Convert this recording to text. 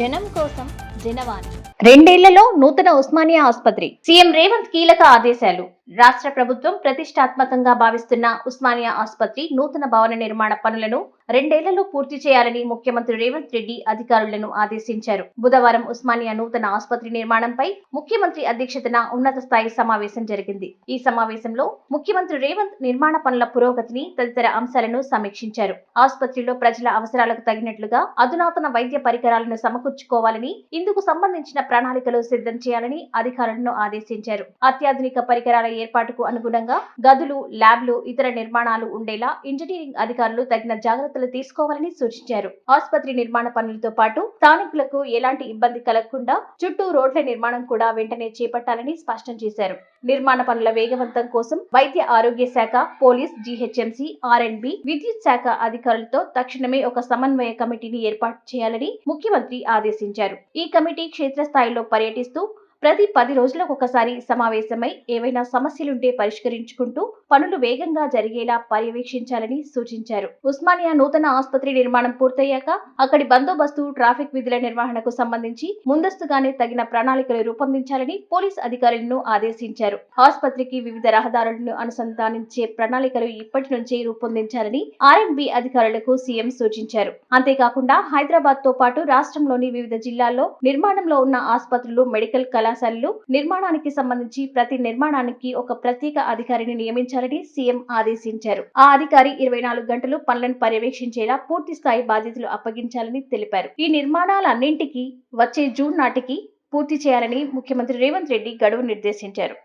జనం కోసం జనవాణి. రెండేళ్ళలో నూతన ఉస్మానియా ఆసుపత్రి. సీఎం రేవంత్ కీలక ఆదేశాలు. రాష్ట్ర ప్రభుత్వం ప్రతిష్టాత్మకంగా భావిస్తున్న ఉస్మానియా ఆసుపత్రి నూతన భవన నిర్మాణ పనులను రెండేళ్ళలో పూర్తి చేయాలని ముఖ్యమంత్రి రేవంత్ రెడ్డి అధికారులను ఆదేశించారు. బుధవారం ఉస్మానియా నూతన ఆసుపత్రి నిర్మాణంపై ముఖ్యమంత్రి అధ్యక్షతన ఉన్నత స్థాయి సమావేశం జరిగింది. ఈ సమావేశంలో ముఖ్యమంత్రి రేవంత్ నిర్మాణ పనుల పురోగతిని తదితర అంశాలను సమీక్షించారు. ఆసుపత్రిలో ప్రజల అవసరాలకు తగినట్లుగా అధునాతన వైద్య పరికరాలను సమకూర్చుకోవాలని ఇందుకు సంబంధించిన ప్రణాళికలు సిద్ధం చేయాలని అధికారులను ఆదేశించారు. అత్యాధునిక పరికరాల ఏర్పాటుకు అనుగుణంగా గదులు ల్యాబ్లు ఇతర నిర్మాణాలు ఉండేలా ఇంజనీరింగ్ అధికారులు తగిన జాగ్రత్తలు తీసుకోవాలని సూచించారు. ఆసుపత్రి నిర్మాణ పనులతో పాటు స్థానికులకు ఎలాంటి ఇబ్బంది కలగకుండా చుట్టూ రోడ్ల నిర్మాణం కూడా వెంటనే చేపట్టాలని స్పష్టం చేశారు. నిర్మాణ పనుల వేగవంతం కోసం వైద్య ఆరోగ్య శాఖ పోలీస్ జీహెచ్ఎంసీ ఆర్ఎండ్బి విద్యుత్ శాఖ అధికారులతో తక్షణమే ఒక సమన్వయ కమిటీని ఏర్పాటు చేయాలని ముఖ్యమంత్రి ఆదేశించారు. ఈ కమిటీ క్షేత్రస్థాయిలో పర్యటిస్తూ ప్రతి పది రోజులకు ఒకసారి సమావేశమై ఏవైనా సమస్యలుంటే పరిష్కరించుకుంటూ పనులు వేగంగా జరిగేలా పర్యవేక్షించాలని సూచించారు. ఉస్మానియా నూతన ఆసుపత్రి నిర్మాణం పూర్తయ్యాక అక్కడి బందోబస్తు ట్రాఫిక్ విధుల నిర్వహణకు సంబంధించి ముందస్తుగానే తగిన ప్రణాళికలు రూపొందించాలని పోలీస్ అధికారులను ఆదేశించారు. ఆసుపత్రికి వివిధ రహదారులను అనుసంధానించే ప్రణాళికలు ఇప్పటి నుంచే రూపొందించాలని ఆర్ఎండ్బి అధికారులకు సీఎం సూచించారు. అంతేకాకుండా హైదరాబాద్తో పాటు రాష్ట్రంలోని వివిధ జిల్లాల్లో నిర్మాణంలో ఉన్న ఆసుపత్రులు మెడికల్ కళాశాలలు నిర్మాణానికి సంబంధించి ప్రతి నిర్మాణానికి ఒక ప్రత్యేక అధికారిని నియమించారు నిర్వహించాలని సీఎం ఆదేశించారు. ఆ అధికారి ఇరవై నాలుగు గంటలు పనులను పర్యవేక్షించేలా పూర్తి స్థాయి బాధ్యతలు అప్పగించాలని తెలిపారు. ఈ నిర్మాణాలన్నింటికీ వచ్చే జూన్ నాటికి పూర్తి చేయాలని ముఖ్యమంత్రి రేవంత్ రెడ్డి గడువు నిర్దేశించారు.